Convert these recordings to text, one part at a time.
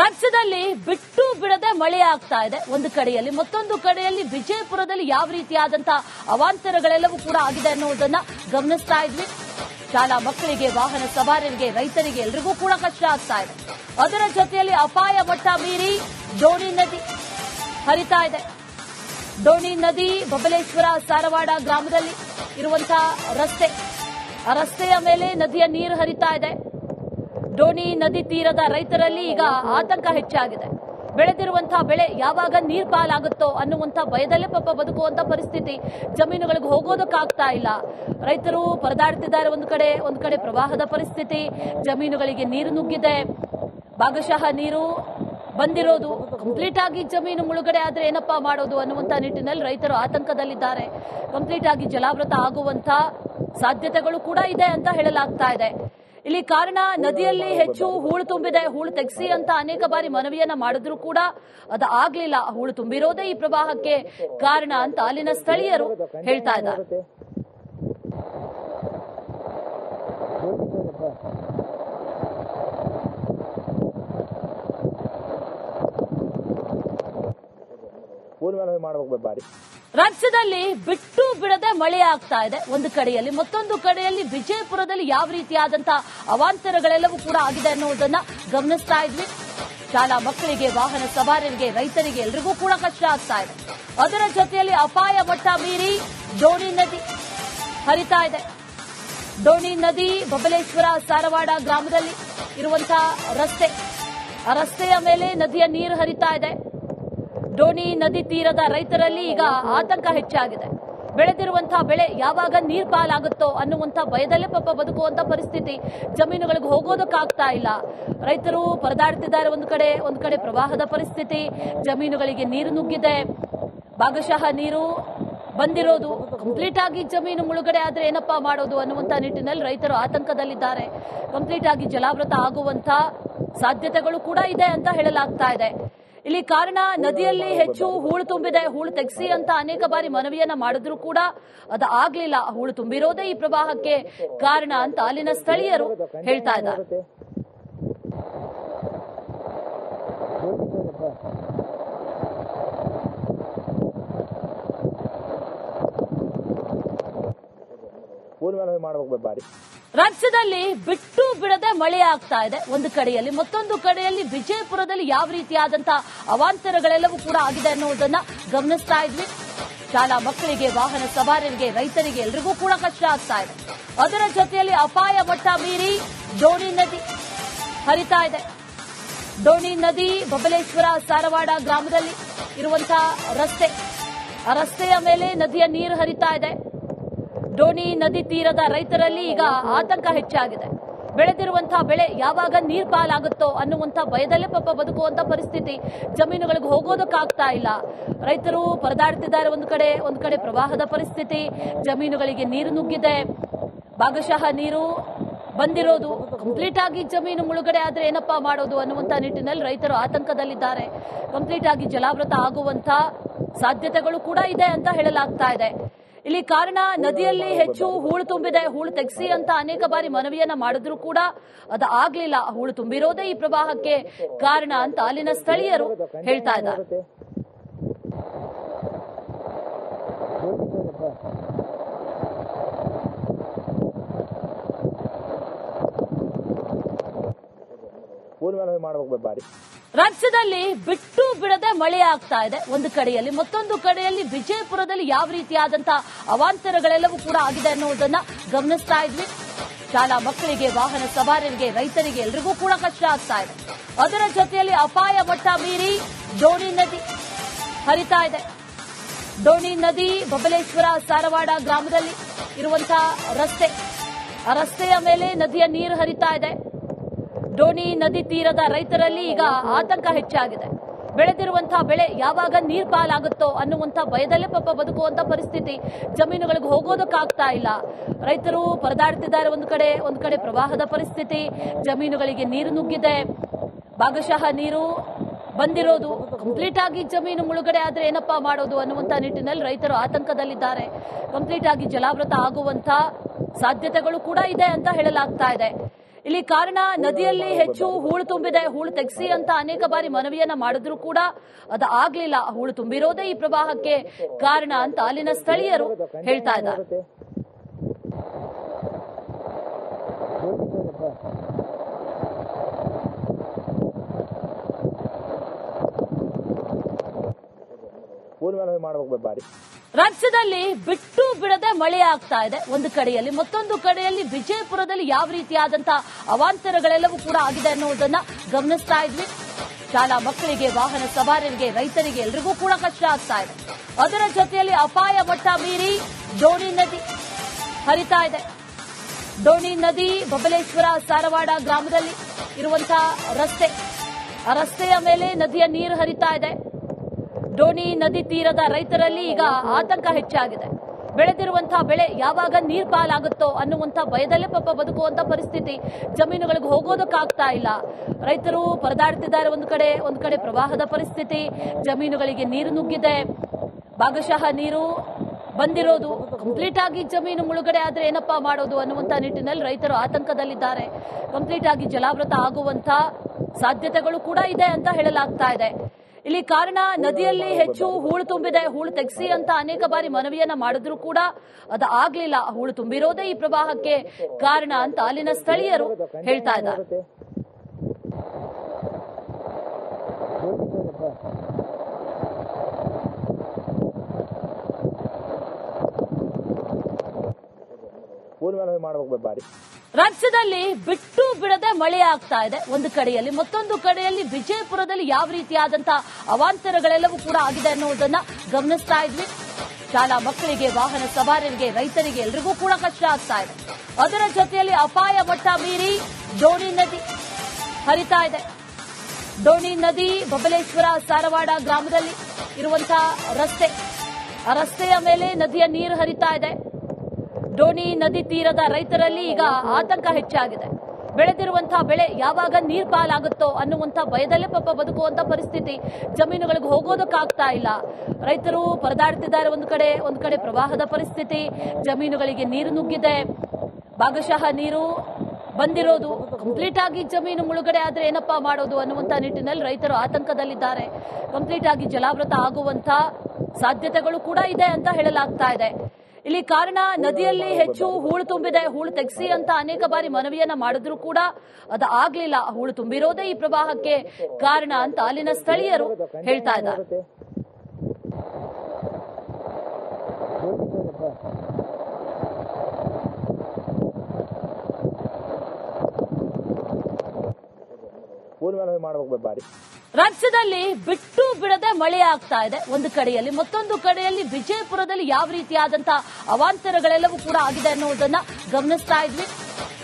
ರಾಜ್ಯದಲ್ಲಿ ಬಿಟ್ಟು ಬಿಡದೆ ಮಳೆ ಆಗ್ತಾ ಇದೆ. ಒಂದು ಕಡೆಯಲ್ಲಿ ಮತ್ತೊಂದು ಕಡೆಯಲ್ಲಿ ವಿಜಯಪುರದಲ್ಲಿ ಯಾವ ರೀತಿಯಾದಂತಹ ಅವಾಂತರಗಳೆಲ್ಲವೂ ಕೂಡ ಆಗಿದೆ ಅನ್ನೋದನ್ನ ಗಮನಿಸ್ತಾ ಇದ್ವಿ. ಶಾಲಾ ಮಕ್ಕಳಿಗೆ, ವಾಹನ ಸವಾರರಿಗೆ, ರೈತರಿಗೆ ಎಲ್ರಿಗೂ ಕೂಡ ಕಷ್ಟ ಆಗ್ತಾ ಇದೆ. ಅದರ ಜೊತೆಯಲ್ಲಿ ಅಪಾಯ ಮಟ್ಟ ಮೀರಿ ಡೋಣಿ ನದಿ ಹರಿತಾ ಇದೆ. ಡೋಣಿ ನದಿ ಬಬಲೇಶ್ವರ ಸಾರವಾಡ ಗ್ರಾಮದಲ್ಲಿ ಇರುವಂತಹ ರಸ್ತೆ, ಆ ರಸ್ತೆಯ ಮೇಲೆ ನದಿಯ ನೀರು ಹರಿತಾ ಇದೆ. ಡೋಣಿ ನದಿ ತೀರದ ರೈತರಲ್ಲಿ ಈಗ ಆತಂಕ ಹೆಚ್ಚಾಗಿದೆ. ಬೆಳೆದಿರುವಂತಹ ಬೆಳೆ ಯಾವಾಗ ನೀರ್ ಪಾಲಾಗುತ್ತೋ ಅನ್ನುವಂಥ ಭಯದಲ್ಲೇ ಪಾಪ ಬದುಕುವಂತ ಪರಿಸ್ಥಿತಿ ಜಮೀನುಗಳಿಗೆ ಹೋಗೋದಕ್ಕಾಗ್ತಾ ಇಲ್ಲ. ರೈತರು ಪರದಾಡ್ತಿದ್ದಾರೆ ಒಂದು ಕಡೆ ಒಂದು ಕಡೆ ಪ್ರವಾಹದ ಪರಿಸ್ಥಿತಿ, ಜಮೀನುಗಳಿಗೆ ನೀರು ನುಗ್ಗಿದೆ. ಭಾಗಶಃ ನೀರು ಬಂದಿರೋದು ಕಂಪ್ಲೀಟ್ ಆಗಿ ಜಮೀನು ಮುಳುಗಡೆ ಆದ್ರೆ ಏನಪ್ಪಾ ಮಾಡೋದು ಅನ್ನುವಂತ ನಿಟ್ಟಿನಲ್ಲಿ ರೈತರು ಆತಂಕದಲ್ಲಿದ್ದಾರೆ. ಕಂಪ್ಲೀಟ್ ಆಗಿ ಜಲಾವೃತ ಆಗುವಂತ ಸಾಧ್ಯತೆಗಳು ಕೂಡ ಇದೆ ಅಂತ ಹೇಳಲಾಗ್ತಾ ಇದೆ. ಇಲ್ಲಿ ಕಾರಣ, ನದಿಯಲ್ಲಿ ಹೆಚ್ಚು ಹೂಳು ತುಂಬಿದೆ. ಹೂಳು ತೆಗೆಸಿ ಅಂತ ಅನೇಕ ಬಾರಿ ಮನವಿಯನ್ನ ಮಾಡಿದ್ರು ಕೂಡ ಅದು ಆಗ್ಲಿಲ್ಲ. ಹೂಳು ತುಂಬಿರೋದೇ ಈ ಪ್ರವಾಹಕ್ಕೆ ಕಾರಣ ಅಂತ ಅಲ್ಲಿನ ಸ್ಥಳೀಯರು ಹೇಳ್ತಾ ಇದ್ದಾರೆ. ಮಾಡಬೇಕು ಬಾರಿ. ರಾಜ್ಯದಲ್ಲಿ ಬಿಟ್ಟು ಬಿಡದೆ ಮಳೆ ಆಗ್ತಾ ಇದೆ. ಒಂದು ಕಡೆಯಲ್ಲಿ ಮತ್ತೊಂದು ಕಡೆಯಲ್ಲಿ ವಿಜಯಪುರದಲ್ಲಿ ಯಾವ ರೀತಿಯಾದಂತಹ ಅವಾಂತರಗಳೆಲ್ಲವೂ ಕೂಡ ಆಗಿದೆ ಅನ್ನೋದನ್ನ ಗಮನಿಸ್ತಾ ಇದ್ವಿ. ಶಾಲಾ ಮಕ್ಕಳಿಗೆ, ವಾಹನ ಸವಾರರಿಗೆ, ರೈತರಿಗೆ ಎಲ್ರಿಗೂ ಕೂಡ ಕಷ್ಟ ಆಗ್ತಾ ಇದೆ. ಅದರ ಜೊತೆಯಲ್ಲಿ ಅಪಾಯ ಮಟ್ಟ ಮೀರಿ ಡೋಣಿ ನದಿ ಹರಿತಾ ಇದೆ. ಡೋಣಿ ನದಿ ಬಬಲೇಶ್ವರ ಸಾರವಾಡ ಗ್ರಾಮದಲ್ಲಿ ಇರುವಂತಹ ರಸ್ತೆ. ಆ ರಸ್ತೆಯ ಮೇಲೆ ನದಿಯ ನೀರು ಹರಿತಾ ಇದೆ. ಡೋಣಿ ನದಿ ತೀರದ ರೈತರಲ್ಲಿ ಈಗ ಆತಂಕ ಹೆಚ್ಚಾಗಿದೆ. ಬೆಳೆದಿರುವಂತಹ ಬೆಳೆ ಯಾವಾಗ ನೀರ್ ಪಾಲಾಗುತ್ತೋ ಅನ್ನುವಂಥ ಭಯದಲ್ಲೇ ಪಾಪ ಬದುಕುವಂತ ಪರಿಸ್ಥಿತಿ ಜಮೀನುಗಳಿಗೆ ಹೋಗೋದಕ್ಕಾಗ್ತಾ ಇಲ್ಲ. ರೈತರು ಪರದಾಡ್ತಿದ್ದಾರೆ ಒಂದು ಕಡೆ ಒಂದು ಕಡೆ ಪ್ರವಾಹದ ಪರಿಸ್ಥಿತಿ, ಜಮೀನುಗಳಿಗೆ ನೀರು ನುಗ್ಗಿದೆ. ಭಾಗಶಃ ನೀರು ಬಂದಿರೋದು ಕಂಪ್ಲೀಟ್ ಆಗಿ ಜಮೀನು ಮುಳುಗಡೆ ಆದ್ರೆ ಏನಪ್ಪಾ ಮಾಡೋದು ಅನ್ನುವಂತ ನಿಟ್ಟಿನಲ್ಲಿ ರೈತರು ಆತಂಕದಲ್ಲಿದ್ದಾರೆ. ಕಂಪ್ಲೀಟ್ ಆಗಿ ಜಲಾವೃತ ಆಗುವಂತ ಸಾಧ್ಯತೆಗಳು ಕೂಡ ಇದೆ ಅಂತ ಹೇಳಲಾಗ್ತಾ ಇದೆ. ಇಲ್ಲಿ ಕಾರಣ, ನದಿಯಲ್ಲಿ ಹೆಚ್ಚು ಹೂಳು ತುಂಬಿದೆ. ಹೂಳು ತೆಗೆಸಿ ಅಂತ ಅನೇಕ ಬಾರಿ ಮನವಿಯನ್ನ ಮಾಡಿದ್ರು ಕೂಡ ಅದು ಆಗ್ಲಿಲ್ಲ. ಹೂಳು ತುಂಬಿರೋದೇ ಈ ಪ್ರವಾಹಕ್ಕೆ ಕಾರಣ ಅಂತ ಅಲ್ಲಿನ ಸ್ಥಳೀಯರು ಹೇಳ್ತಾ ಇದ್ದಾರೆ. ಮಾಡಬೇಕು ಬಾರಿ. ರಾಜ್ಯದಲ್ಲಿ ಬಿಟ್ಟು ಬಿಡದೆ ಮಳೆ ಆಗ್ತಾ ಇದೆ. ಒಂದು ಕಡೆಯಲ್ಲಿ ಮತ್ತೊಂದು ಕಡೆಯಲ್ಲಿ ವಿಜಯಪುರದಲ್ಲಿ ಯಾವ ರೀತಿಯಾದಂತಹ ಅವಾಂತರಗಳೆಲ್ಲವೂ ಕೂಡ ಆಗಿದೆ ಅನ್ನೋದನ್ನ ಗಮನಿಸ್ತಾ ಇದ್ವಿ. ಶಾಲಾ ಮಕ್ಕಳಿಗೆ, ವಾಹನ ಸವಾರರಿಗೆ, ರೈತರಿಗೆ ಎಲ್ರಿಗೂ ಕೂಡ ಕಷ್ಟ ಆಗ್ತಾ ಇದೆ. ಅದರ ಜೊತೆಯಲ್ಲಿ ಅಪಾಯ ಮಟ್ಟ ಮೀರಿ ಡೋಣಿ ನದಿ ಹರಿತಾ ಇದೆ. ಡೋಣಿ ನದಿ ಬಬಲೇಶ್ವರ ಸಾರವಾಡ ಗ್ರಾಮದಲ್ಲಿ ಇರುವಂತಹ ರಸ್ತೆ. ಆ ರಸ್ತೆಯ ಮೇಲೆ ನದಿಯ ನೀರು ಹರಿತಾ ಇದೆ. ಡೋಣಿ ನದಿ ತೀರದ ರೈತರಲ್ಲಿ ಈಗ ಆತಂಕ ಹೆಚ್ಚಾಗಿದೆ. ಬೆಳೆದಿರುವಂತಹ ಬೆಳೆ ಯಾವಾಗ ನೀರ್ ಪಾಲಾಗುತ್ತೋ ಅನ್ನುವಂಥ ಭಯದಲ್ಲೇ ಪಾಪ ಬದುಕುವಂತ ಪರಿಸ್ಥಿತಿ ಜಮೀನುಗಳಿಗೆ ಹೋಗೋದಕ್ಕಾಗ್ತಾ ಇಲ್ಲ. ರೈತರು ಪರದಾಡ್ತಿದ್ದಾರೆ ಒಂದು ಕಡೆ ಒಂದು ಕಡೆ ಪ್ರವಾಹದ ಪರಿಸ್ಥಿತಿ, ಜಮೀನುಗಳಿಗೆ ನೀರು ನುಗ್ಗಿದೆ. ಭಾಗಶಃ ನೀರು ಬಂದಿರೋದು ಕಂಪ್ಲೀಟ್ ಆಗಿ ಜಮೀನು ಮುಳುಗಡೆ ಆದ್ರೆ ಏನಪ್ಪಾ ಮಾಡೋದು ಅನ್ನುವಂತ ನಿಟ್ಟಿನಲ್ಲಿ ರೈತರು ಆತಂಕದಲ್ಲಿದ್ದಾರೆ. ಕಂಪ್ಲೀಟ್ ಆಗಿ ಜಲಾವೃತ ಆಗುವಂತ ಸಾಧ್ಯತೆಗಳು ಕೂಡ ಇದೆ ಅಂತ ಹೇಳಲಾಗ್ತಾ ಇದೆ. ಇಲ್ಲಿ ಕಾರಣ, ನದಿಯಲ್ಲಿ ಹೆಚ್ಚು ಹೂಳು ತುಂಬಿದೆ. ಹೂಳು ತೆಗೆಸಿ ಅಂತ ಅನೇಕ ಬಾರಿ ಮನವಿಯನ್ನ ಮಾಡಿದ್ರು ಕೂಡ ಅದು ಆಗ್ಲಿಲ್ಲ. ಹೂಳು ತುಂಬಿರೋದೇ ಈ ಪ್ರವಾಹಕ್ಕೆ ಕಾರಣ ಅಂತ ಅಲ್ಲಿನ ಸ್ಥಳೀಯರು ಹೇಳ್ತಾ ಇದ್ದಾರೆ. ಮಾಡಬೇಕು ಬಾರಿ. ರಾಜ್ಯದಲ್ಲಿ ಬಿಟ್ಟು ಬಿಡದೆ ಮಳೆ ಆಗ್ತಾ ಇದೆ. ಒಂದು ಕಡೆಯಲ್ಲಿ ಮತ್ತೊಂದು ಕಡೆಯಲ್ಲಿ ವಿಜಯಪುರದಲ್ಲಿ ಯಾವ ರೀತಿಯಾದಂತಹ ಅವಾಂತರಗಳೆಲ್ಲವೂ ಕೂಡ ಆಗಿದೆ ಅನ್ನೋದನ್ನ ಗಮನಿಸ್ತಾ ಇದ್ವಿ. ಶಾಲಾ ಮಕ್ಕಳಿಗೆ, ವಾಹನ ಸವಾರರಿಗೆ, ರೈತರಿಗೆ ಎಲ್ರಿಗೂ ಕೂಡ ಕಷ್ಟ ಆಗ್ತಾ ಇದೆ. ಅದರ ಜೊತೆಯಲ್ಲಿ ಅಪಾಯ ಮಟ್ಟ ಮೀರಿ ಡೋಣಿ ನದಿ ಹರಿತಾ ಇದೆ. ಡೋಣಿ ನದಿ ಬಬಲೇಶ್ವರ ಸಾರವಾಡ ಗ್ರಾಮದಲ್ಲಿ ಇರುವಂತಹ ರಸ್ತೆ. ಆ ರಸ್ತೆಯ ಮೇಲೆ ನದಿಯ ನೀರು ಹರಿತಾ ಇದೆ. ಡೋಣಿ ನದಿ ತೀರದ ರೈತರಲ್ಲಿ ಈಗ ಆತಂಕ ಹೆಚ್ಚಾಗಿದೆ. ಬೆಳೆದಿರುವಂತಹ ಬೆಳೆ ಯಾವಾಗ ನೀರ್ ಪಾಲಾಗುತ್ತೋ ಅನ್ನುವಂಥ ಭಯದಲ್ಲೇ ಪಾಪ ಬದುಕುವಂತ ಪರಿಸ್ಥಿತಿ ಜಮೀನುಗಳಿಗೆ ಹೋಗೋದಕ್ಕಾಗ್ತಾ ಇಲ್ಲ. ರೈತರು ಪರದಾಡ್ತಿದ್ದಾರೆ ಒಂದು ಕಡೆ ಒಂದು ಕಡೆ ಪ್ರವಾಹದ ಪರಿಸ್ಥಿತಿ, ಜಮೀನುಗಳಿಗೆ ನೀರು ನುಗ್ಗಿದೆ. ಭಾಗಶಃ ನೀರು ಬಂದಿರೋದು ಕಂಪ್ಲೀಟ್ ಆಗಿ ಜಮೀನು ಮುಳುಗಡೆ ಆದ್ರೆ ಏನಪ್ಪಾ ಮಾಡೋದು ಅನ್ನುವಂತ ನಿಟ್ಟಿನಲ್ಲಿ ರೈತರು ಆತಂಕದಲ್ಲಿದ್ದಾರೆ. ಕಂಪ್ಲೀಟ್ ಆಗಿ ಜಲಾವೃತ ಆಗುವಂತ ಸಾಧ್ಯತೆಗಳು ಕೂಡ ಇದೆ ಅಂತ ಹೇಳಲಾಗ್ತಾ ಇದೆ. ಇಲ್ಲಿ ಕಾರಣ, ನದಿಯಲ್ಲಿ ಹೆಚ್ಚು ಹೂಳು ತುಂಬಿದೆ. ಹೂಳು ತೆಗೆಸಿ ಅಂತ ಅನೇಕ ಬಾರಿ ಮನವಿಯನ್ನ ಮಾಡಿದ್ರು ಕೂಡ ಅದು ಆಗ್ಲಿಲ್ಲ. ಹೂಳು ತುಂಬಿರೋದೇ ಈ ಪ್ರವಾಹಕ್ಕೆ ಕಾರಣ ಅಂತ ಅಲ್ಲಿನ ಸ್ಥಳೀಯರು ಹೇಳ್ತಾ ಇದ್ದಾರೆ. ಮಾಡಬೇಕು ಬಾರಿ. ರಾಜ್ಯದಲ್ಲಿ ಬಿಟ್ಟು ಬಿಡದೆ ಮಳೆ ಆಗ್ತಾ ಇದೆ. ಒಂದು ಕಡೆಯಲ್ಲಿ ಮತ್ತೊಂದು ಕಡೆಯಲ್ಲಿ ವಿಜಯಪುರದಲ್ಲಿ ಯಾವ ರೀತಿಯಾದಂತಹ ಅವಾಂತರಗಳೆಲ್ಲವೂ ಕೂಡ ಆಗಿದೆ ಅನ್ನೋದನ್ನ ಗಮನಿಸ್ತಾ ಇದ್ವಿ. ಶಾಲಾ ಮಕ್ಕಳಿಗೆ, ವಾಹನ ಸವಾರರಿಗೆ, ರೈತರಿಗೆ ಎಲ್ರಿಗೂ ಕೂಡ ಕಷ್ಟ ಆಗ್ತಾ ಇದೆ. ಅದರ ಜೊತೆಯಲ್ಲಿ ಅಪಾಯ ಮಟ್ಟ ಮೀರಿ ಡೋಣಿ ನದಿ ಹರಿತಾ ಇದೆ. ಡೋಣಿ ನದಿ ಬಬಲೇಶ್ವರ ಸಾರವಾಡ ಗ್ರಾಮದಲ್ಲಿ ಇರುವಂತಹ ರಸ್ತೆ. ಆ ರಸ್ತೆಯ ಮೇಲೆ ನದಿಯ ನೀರು ಹರಿತಾ ಇದೆ. ಡೋಣಿ ನದಿ ತೀರದ ರೈತರಲ್ಲಿ ಈಗ ಆತಂಕ ಹೆಚ್ಚಾಗಿದೆ. ಬೆಳೆದಿರುವಂತಹ ಬೆಳೆ ಯಾವಾಗ ನೀರ್ ಪಾಲಾಗುತ್ತೋ ಅನ್ನುವಂಥ ಭಯದಲ್ಲೇ ಪಾಪ ಬದುಕುವಂತ ಪರಿಸ್ಥಿತಿ ಜಮೀನುಗಳಿಗೆ ಹೋಗೋದಕ್ಕಾಗ್ತಾ ಇಲ್ಲ. ರೈತರು ಪರದಾಡ್ತಿದ್ದಾರೆ ಒಂದು ಕಡೆ ಒಂದು ಕಡೆ ಪ್ರವಾಹದ ಪರಿಸ್ಥಿತಿ, ಜಮೀನುಗಳಿಗೆ ನೀರು ನುಗ್ಗಿದೆ. ಭಾಗಶಃ ನೀರು ಬಂದಿರೋದು ಕಂಪ್ಲೀಟ್ ಆಗಿ ಜಮೀನು ಮುಳುಗಡೆ ಆದ್ರೆ ಏನಪ್ಪಾ ಮಾಡೋದು ಅನ್ನುವಂತ ನಿಟ್ಟಿನಲ್ಲಿ ರೈತರು ಆತಂಕದಲ್ಲಿದ್ದಾರೆ. ಕಂಪ್ಲೀಟ್ ಆಗಿ ಜಲಾವೃತ ಆಗುವಂತ ಸಾಧ್ಯತೆಗಳು ಕೂಡ ಇದೆ ಅಂತ ಹೇಳಲಾಗ್ತಾ ಇದೆ. ಇಲ್ಲಿ ಕಾರಣ, ನದಿಯಲ್ಲಿ ಹೆಚ್ಚು ಹೂಳು ತುಂಬಿದೆ. ಹೂಳು ತೆಗೆಸಿ ಅಂತ ಅನೇಕ ಬಾರಿ ಮನವಿಯನ್ನ ಮಾಡಿದ್ರು ಕೂಡ ಅದು ಆಗ್ಲಿಲ್ಲ. ಹೂಳು ತುಂಬಿರೋದೇ ಈ ಪ್ರವಾಹಕ್ಕೆ ಕಾರಣ ಅಂತ ಅಲ್ಲಿನ ಸ್ಥಳೀಯರು ಹೇಳ್ತಾ ಇದ್ದಾರೆ. ಮಾಡಬೇಕು ಬಾರಿ. ರಾಜ್ಯದಲ್ಲಿ ಬಿಟ್ಟು ಬಿಡದೆ ಮಳೆ ಆಗ್ತಾ ಇದೆ. ಒಂದು ಕಡೆಯಲ್ಲಿ ಮತ್ತೊಂದು ಕಡೆಯಲ್ಲಿ ವಿಜಯಪುರದಲ್ಲಿ ಯಾವ ರೀತಿಯಾದಂತಹ ಅವಾಂತರಗಳೆಲ್ಲವೂ ಕೂಡ ಆಗಿದೆ ಅನ್ನೋದನ್ನ ಗಮನಿಸ್ತಾ ಇದ್ವಿ. ಶಾಲಾ ಮಕ್ಕಳಿಗೆ, ವಾಹನ ಸವಾರರಿಗೆ, ರೈತರಿಗೆ ಎಲ್ರಿಗೂ ಕೂಡ ಕಷ್ಟ ಆಗ್ತಾ ಇದೆ. ಅದರ ಜೊತೆಯಲ್ಲಿ ಅಪಾಯ ಮಟ್ಟ ಮೀರಿ ಡೋಣಿ ನದಿ ಹರಿತಾ ಇದೆ. ಡೋಣಿ ನದಿ ಬಬಲೇಶ್ವರ ಸಾರವಾಡ ಗ್ರಾಮದಲ್ಲಿ ಇರುವಂತಹ ರಸ್ತೆ. ಆ ರಸ್ತೆಯ ಮೇಲೆ ನದಿಯ ನೀರು ಹರಿತಾ ಇದೆ. ಡೋಣಿ ನದಿ ತೀರದ ರೈತರಲ್ಲಿ ಈಗ ಆತಂಕ ಹೆಚ್ಚಾಗಿದೆ. ಬೆಳೆದಿರುವಂತಹ ಬೆಳೆ ಯಾವಾಗ ನೀರ್ ಪಾಲಾಗುತ್ತೋ ಅನ್ನುವಂಥ ಭಯದಲ್ಲೇ ಪಾಪ ಬದುಕುವಂತ ಪರಿಸ್ಥಿತಿ ಜಮೀನುಗಳಿಗೆ ಹೋಗೋದಕ್ಕಾಗ್ತಾ ಇಲ್ಲ. ರೈತರು ಪರದಾಡ್ತಿದ್ದಾರೆ ಒಂದು ಕಡೆ ಒಂದು ಕಡೆ ಪ್ರವಾಹದ ಪರಿಸ್ಥಿತಿ, ಜಮೀನುಗಳಿಗೆ ನೀರು ನುಗ್ಗಿದೆ. ಭಾಗಶಃ ನೀರು ಬಂದಿರೋದು ಕಂಪ್ಲೀಟ್ ಆಗಿ ಜಮೀನು ಮುಳುಗಡೆ ಆದ್ರೆ ಏನಪ್ಪಾ ಮಾಡೋದು ಅನ್ನುವಂತ ನಿಟ್ಟಿನಲ್ಲಿ ರೈತರು ಆತಂಕದಲ್ಲಿದ್ದಾರೆ. ಕಂಪ್ಲೀಟ್ ಆಗಿ ಜಲಾವೃತ ಆಗುವಂತ ಸಾಧ್ಯತೆಗಳು ಕೂಡ ಇದೆ ಅಂತ ಹೇಳಲಾಗ್ತಾ ಇದೆ. ಇಲ್ಲಿ ಕಾರಣ, ನದಿಯಲ್ಲಿ ಹೆಚ್ಚು ಹೂಳು ತುಂಬಿದೆ. ಹೂಳು ತೆಗೆಸಿ ಅಂತ ಅನೇಕ ಬಾರಿ ಮನವಿಯನ್ನ ಮಾಡಿದ್ರು ಕೂಡ ಅದು ಆಗ್ಲಿಲ್ಲ. ಹೂಳು ತುಂಬಿರೋದೇ ಈ ಪ್ರವಾಹಕ್ಕೆ ಕಾರಣ ಅಂತ ಅಲ್ಲಿನ ಸ್ಥಳೀಯರು ಹೇಳ್ತಾ ಇದ್ದಾರೆ. ಮಾಡಬೇಕು ಬಾರಿ. ರಾಜ್ಯದಲ್ಲಿ ಬಿಟ್ಟು ಬಿಡದೆ ಮಳೆ ಆಗ್ತಾ ಇದೆ. ಒಂದು ಕಡೆಯಲ್ಲಿ ಮತ್ತೊಂದು ಕಡೆಯಲ್ಲಿ ವಿಜಯಪುರದಲ್ಲಿ ಯಾವ ರೀತಿಯಾದಂತಹ ಅವಾಂತರಗಳೆಲ್ಲವೂ ಕೂಡ ಆಗಿದೆ ಅನ್ನೋದನ್ನ ಗಮನಿಸ್ತಾ ಇದ್ವಿ.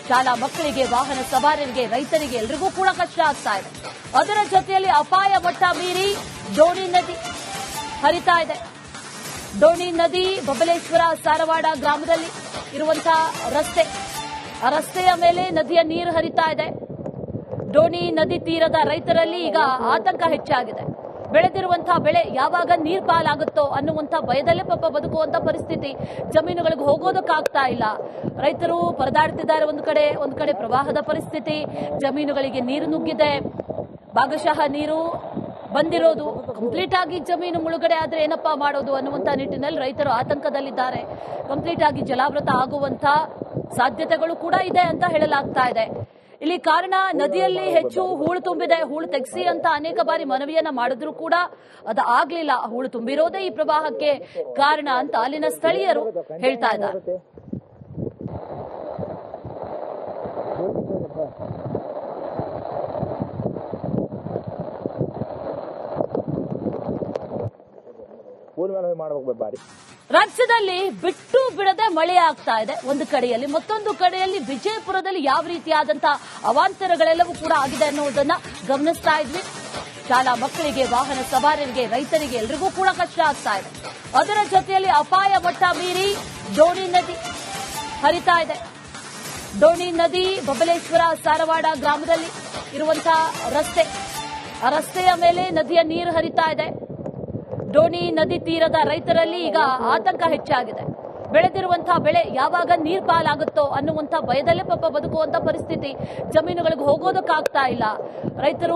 ಶಾಲಾ ಮಕ್ಕಳಿಗೆ, ವಾಹನ ಸವಾರರಿಗೆ, ರೈತರಿಗೆ ಎಲ್ರಿಗೂ ಕೂಡ ಕಷ್ಟ ಆಗ್ತಾ ಇದೆ. ಅದರ ಜೊತೆಯಲ್ಲಿ ಅಪಾಯ ಮಟ್ಟ ಮೀರಿ ಡೋಣಿ ನದಿ ಹರಿತಾ ಇದೆ. ಡೋಣಿ ನದಿ ಬಬಲೇಶ್ವರ ಸಾರವಾಡ ಗ್ರಾಮದಲ್ಲಿ ಇರುವಂತಹ ರಸ್ತೆ. ಆ ರಸ್ತೆಯ ಮೇಲೆ ನದಿಯ ನೀರು ಹರಿತಾ ಇದೆ. ಡೋಣಿ ನದಿ ತೀರದ ರೈತರಲ್ಲಿ ಈಗ ಆತಂಕ ಹೆಚ್ಚಾಗಿದೆ. ಬೆಳೆದಿರುವಂತಹ ಬೆಳೆ ಯಾವಾಗ ನೀರ್ ಪಾಲಾಗುತ್ತೋ ಅನ್ನುವಂಥ ಭಯದಲ್ಲೇ ಪಾಪ ಬದುಕುವಂತ ಪರಿಸ್ಥಿತಿ ಜಮೀನುಗಳಿಗೆ ಹೋಗೋದಕ್ಕಾಗ್ತಾ ಇಲ್ಲ. ರೈತರು ಪರದಾಡ್ತಿದ್ದಾರೆ ಒಂದು ಕಡೆ ಒಂದು ಕಡೆ ಪ್ರವಾಹದ ಪರಿಸ್ಥಿತಿ, ಜಮೀನುಗಳಿಗೆ ನೀರು ನುಗ್ಗಿದೆ. ಭಾಗಶಃ ನೀರು ಬಂದಿರೋದು ಕಂಪ್ಲೀಟ್ ಆಗಿ ಜಮೀನು ಮುಳುಗಡೆ ಆದ್ರೆ ಏನಪ್ಪಾ ಮಾಡೋದು ಅನ್ನುವಂತ ನಿಟ್ಟಿನಲ್ಲಿ ರೈತರು ಆತಂಕದಲ್ಲಿದ್ದಾರೆ. ಕಂಪ್ಲೀಟ್ ಆಗಿ ಜಲಾವೃತ ಆಗುವಂತ ಸಾಧ್ಯತೆಗಳು ಕೂಡ ಇದೆ ಅಂತ ಹೇಳಲಾಗ್ತಾ ಇದೆ. ಇಲ್ಲಿ ಕಾರಣ, ನದಿಯಲ್ಲಿ ಹೆಚ್ಚು ಹೂಳು ತುಂಬಿದೆ. ಹೂಳು ತೆಗೆಸಿ ಅಂತ ಅನೇಕ ಬಾರಿ ಮನವಿಯನ್ನ ಮಾಡಿದ್ರು ಕೂಡ ಅದು ಆಗ್ಲಿಲ್ಲ. ಹೂಳು ತುಂಬಿರೋದೇ ಈ ಪ್ರವಾಹಕ್ಕೆ ಕಾರಣ ಅಂತ ಅಲ್ಲಿನ ಸ್ಥಳೀಯರು ಹೇಳ್ತಾ ಇದ್ದಾರೆ. ಮಾಡಬೇಕು ಬಾರಿ. ರಾಜ್ಯದಲ್ಲಿ ಬಿಟ್ಟು ಬಿಡದೆ ಮಳೆ ಆಗ್ತಾ ಇದೆ. ಒಂದು ಕಡೆಯಲ್ಲಿ ಮತ್ತೊಂದು ಕಡೆಯಲ್ಲಿ ವಿಜಯಪುರದಲ್ಲಿ ಯಾವ ರೀತಿಯಾದಂತಹ ಅವಾಂತರಗಳೆಲ್ಲವೂ ಕೂಡ ಆಗಿದೆ ಅನ್ನೋದನ್ನ ಗಮನಿಸ್ತಾ ಇದ್ವಿ. ಶಾಲಾ ಮಕ್ಕಳಿಗೆ, ವಾಹನ ಸವಾರರಿಗೆ, ರೈತರಿಗೆ ಎಲ್ರಿಗೂ ಕೂಡ ಕಷ್ಟ ಆಗ್ತಾ ಇದೆ. ಅದರ ಜೊತೆಯಲ್ಲಿ ಅಪಾಯ ಮಟ್ಟ ಮೀರಿ ಡೋಣಿ ನದಿ ಹರಿತಾ ಇದೆ. ಡೋಣಿ ನದಿ ಬಬಲೇಶ್ವರ ಸಾರವಾಡ ಗ್ರಾಮದಲ್ಲಿ ಇರುವಂತಹ ರಸ್ತೆ. ಆ ರಸ್ತೆಯ ಮೇಲೆ ನದಿಯ ನೀರು ಹರಿತಾ ಇದೆ. ಡೋಣಿ ನದಿ ತೀರದ ರೈತರಲ್ಲಿ ಈಗ ಆತಂಕ ಹೆಚ್ಚಾಗಿದೆ. ಬೆಳೆದಿರುವಂತಹ ಬೆಳೆ ಯಾವಾಗ ನೀರ್ ಪಾಲಾಗುತ್ತೋ ಅನ್ನುವಂತ ಭಯದಲ್ಲೇ ಪಾಪ ಬದುಕುವಂತ ಪರಿಸ್ಥಿತಿ ಜಮೀನುಗಳಿಗೆ ಹೋಗೋದಕ್ಕಾಗ್ತಾ ಇಲ್ಲ. ರೈತರು